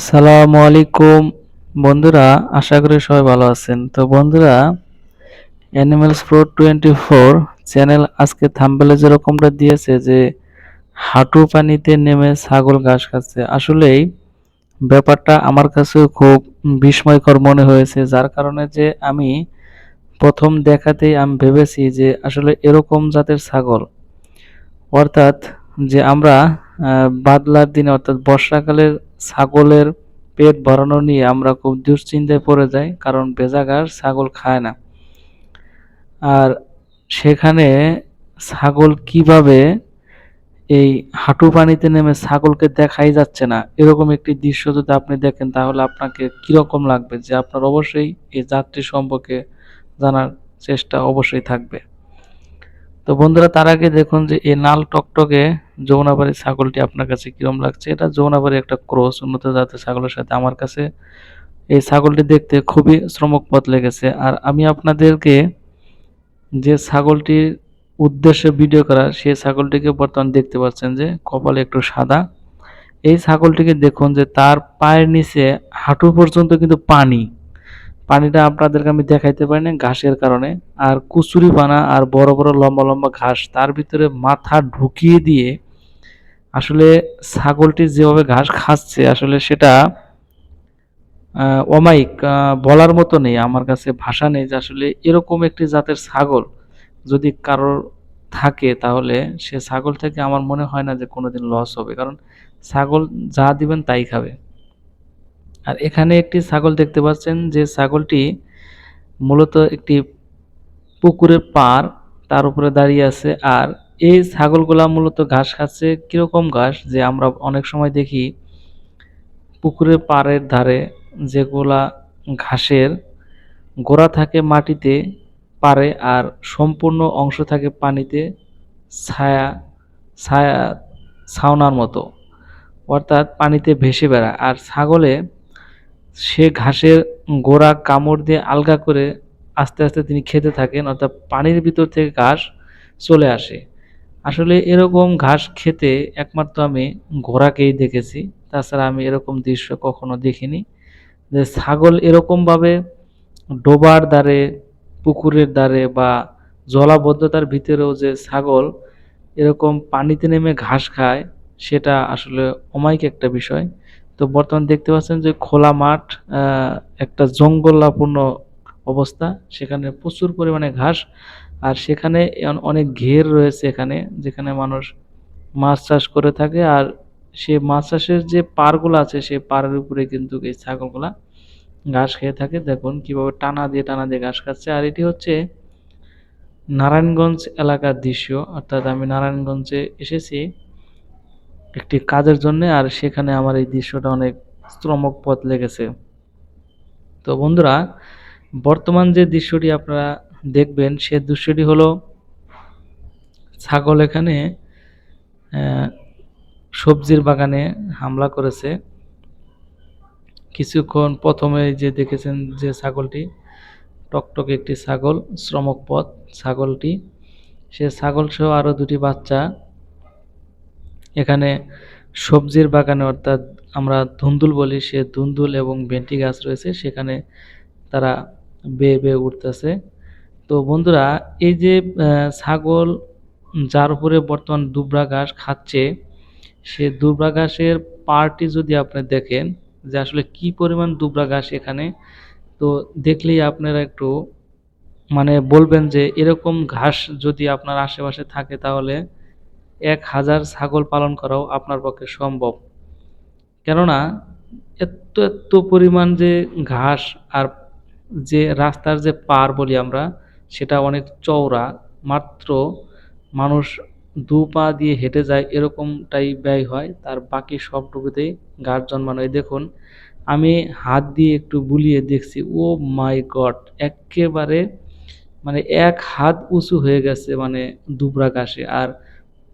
আসসালামু আলাইকুম। বন্ধুরা, আশা করি সবাই ভালো আছেন। তো বন্ধুরা animals pro twenty four channel আজকে থাম্বেলে যেরকমটা দিয়েছে যে হাঁটু পানিতে নেমে ছাগল ঘাস খাচ্ছে। আসলেই ব্যাপারটা আমার কাছেও খুব বিস্ময়কর মনে হয়েছে, যার কারণে যে আমি প্রথম দেখাতেই আমি ভেবেছি যে, আসলে এরকম জাতের ছাগল। অর্থাৎ যে আমরা বাদলার দিনে, অর্থাৎ বর্ষাকালের ছাগলের পেট ভরানো নিয়ে আমরা খুব দুশ্চিন্তায় পড়ে যাই, কারণ ভেজা ঘাস ছাগল খায় না। আর সেখানে ছাগল কীভাবে এই হাঁটু পানিতে নেমে ছাগলকে দেখাই যাচ্ছে না, এরকম একটি দৃশ্য যদি আপনি দেখেন, তাহলে আপনাকে কীরকম লাগবে? যে আপনার অবশ্যই এই যাত্রী সম্পর্কে জানার চেষ্টা অবশ্যই থাকবে। তো বন্ধুরা, তার আগে দেখুন যে এই নাল টকটকে যমুনাবাড়ির ছাগলটি আপনার কাছে কিরম লাগছে? এটা যমুনাবাড়ির একটা ক্রস, উন্নত জাতের ছাগলের সাথে আমার কাছে। এই ছাগলটি দেখতে খুবই শ্রমকপথ লেগেছে। আর আমি আপনাদেরকে যে ছাগলটির উদ্দেশ্যে ভিডিও করা, সেই ছাগলটিকে বর্তমান দেখতে পাচ্ছেন যে কপালে একটু সাদা। এই ছাগলটিকে দেখুন যে তার পায়ের নিচে হাঁটু পর্যন্ত কিন্তু পানি। পানিটা আপনাদেরকে আমি দেখাইতে পারি না ঘাসের কারণে। আর কুচুরি পানা আর বড় বড় লম্বা লম্বা ঘাস, তার ভিতরে মাথা ঢুকিয়ে দিয়ে আসলে ছাগলটি যেভাবে ঘাস খাচ্ছে, আসলে সেটা অমায়িক বলার মতো নেই, আমার কাছে ভাষা নেই যে আসলে এরকম একটি জাতের ছাগল যদি কারোর থাকে তাহলে সে ছাগল থেকে আমার মনে হয় না যে কোনোদিন লস হবে, কারণ ছাগল যা দিবেন তাই খাবে। আর এখানে একটি ছাগল দেখতে পাচ্ছেন যে ছাগলটি মূলত একটি পুকুরের পাড়, তার উপরে দাঁড়িয়ে আছে আর এই ছাগলগুলা মূলত ঘাস খাচ্ছে। কীরকম ঘাস? যে আমরা অনেক সময় দেখি পুকুরের পাড়ের ধারে যেগুলা ঘাসের গোড়া থাকে মাটিতে পারে আর সম্পূর্ণ অংশ থাকে পানিতে ছায়া ছায়া, ছাওনার মতো। অর্থাৎ পানিতে ভেসে বেড়ায়। আর ছাগলে সে ঘাসের গোড়া কামড় দিয়ে আলগা করে আস্তে আস্তে তিনি খেতে থাকেন। অর্থাৎ পানির ভিতর থেকে ঘাস চলে আসে। আসলে এরকম ঘাস খেতে একমাত্র আমি ঘোড়াকেই দেখেছি। তাছাড়া আমি এরকম দৃশ্য কখনো দেখিনি। যে ছাগল এরকমভাবে ডোবার দ্বারে, পুকুরের দ্বারে বা জলাবদ্ধতার ভিতরেও যে ছাগল এরকম পানিতে নেমে ঘাস খায়, সেটা আসলে অমায়িক একটা বিষয়। তো বর্তমান দেখতে পাচ্ছেন যে খোলা মাঠ একটা জঙ্গলাপূর্ণ অবস্থা। সেখানে প্রচুর পরিমাণে ঘাস আর সেখানে অনেক ঘের রয়েছে এখানে, যেখানে মানুষ মাছ চাষ করে থাকে। আর সে মাছ চাষের যে পাড়গুলো আছে সেই পাড়ের উপরে কিন্তু এই ছাগলগুলা ঘাস খেয়ে থাকে। দেখুন কীভাবে টানা দিয়ে টানা দিয়ে ঘাস খাচ্ছে। আর এটি হচ্ছে নারায়ণগঞ্জ এলাকার দৃশ্য। অর্থাৎ আমি নারায়ণগঞ্জে এসেছি একটি কাজের জন্য, আর সেখানে আমার এই দৃশ্যটা অনেক শ্রমকপথ লেগেছে। তো বন্ধুরা বর্তমান যে দৃশ্যটি আপনারা দেখবেন, সে দৃশ্যটি হলো ছাগল এখানে সবজির বাগানে হামলা করেছে। কিছুক্ষণ প্রথমে যে দেখেছেন যে ছাগলটি, টকটকে একটি ছাগল, শ্রমক পথ ছাগলটি। সে ছাগল সহ আরও দুটি বাচ্চা এখানে সবজির বাগানে, অর্থাৎ আমরা ধুন্দুল বলি, সে ধুন্দুল এবং ভেন্টি গাছ রয়েছে, সেখানে তারা বেয়ে বেয়ে উঠতেছে। তো বন্ধুরা, এই যে ছাগল যার উপরে বর্তমান দুবরা ঘাস খাচ্ছে, সে দুবরা ঘাসের পার্টি যদি আপনি দেখেন, যে আসলে কি পরিমাণ দুবরা ঘাস এখানে, তো দেখলেই আপনারা একটু মানে বলবেন যে এরকম ঘাস যদি আপনার আশেপাশে থাকে তাহলে এক হাজার ছাগল পালন করাও আপনার পক্ষে সম্ভব। কেননা, এত এত পরিমাণ যে ঘাস আর যে রাস্তার যে পার বলি আমরা, সেটা অনেক চওড়া, মাত্র মানুষ দু পা দিয়ে হেঁটে যায় এরকমটাই ব্যয় হয়। তার বাকি সবটুকুতেই ঘাস জন্মানো। এই দেখুন, আমি হাত দিয়ে একটু বুলিয়ে দেখছি, ও মাই গড, একেবারে মানে এক হাত উঁচু হয়ে গেছে মানে দুবরা ঘাসে। আর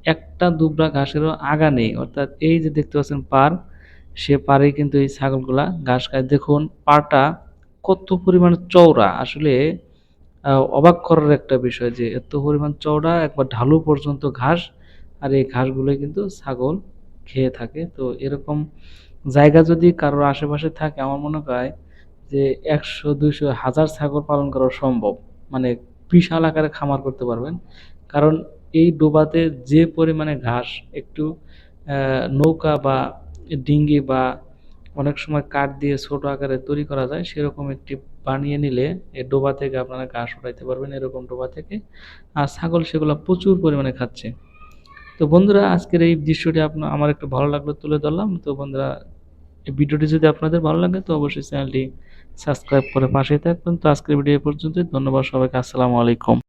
একটা দুবরা ঘাসেরও আগা নেই। অর্থাৎ এই যে দেখতে পাচ্ছেন পার, সে পারে কিন্তু এই ছাগলগুলা ঘাস খায়। দেখুন, পাটা কত পরিমাণ চওড়া? আসলে অবাক করার একটা বিষয় যে এত পরিমাণ চওড়া, একবার ঢালু পর্যন্ত ঘাস, আর এই ঘাসগুলো কিন্তু ছাগল খেয়ে থাকে। তো এরকম জায়গা যদি কারোর আশেপাশে থাকে, আমার মনে হয় যে একশো, দুইশো, হাজার ছাগল পালন করা সম্ভব। মানে বিশাল আকারে খামার করতে পারবেন। কারণ এই ডোবাতে যে পরিমাণে ঘাস, একটু নৌকা বা ডিঙ্গি বা অনেক সময় কাঠ দিয়ে ছোট আকারে তৈরি করা যায়, সেরকম একটি বানিয়ে নিলে এই ডোবা থেকে আপনারা ঘাস উঠাইতে পারবেন এরকম ডোবা থেকে। আর ছাগল সেগুলো প্রচুর পরিমাণে খাচ্ছে। তো বন্ধুরা, আজকের এই দৃশ্যটি আপনার আমার একটু ভালো লাগল তুলে ধরলাম। তো বন্ধুরা, এই ভিডিওটি যদি আপনাদের ভালো লাগে, তো অবশ্যই চ্যানেলটি সাবস্ক্রাইব করে পাশেই থাকবেন। তো আজকের ভিডিও পর্যন্তই। ধন্যবাদ সবাইকে। আসসালামু আলাইকুম।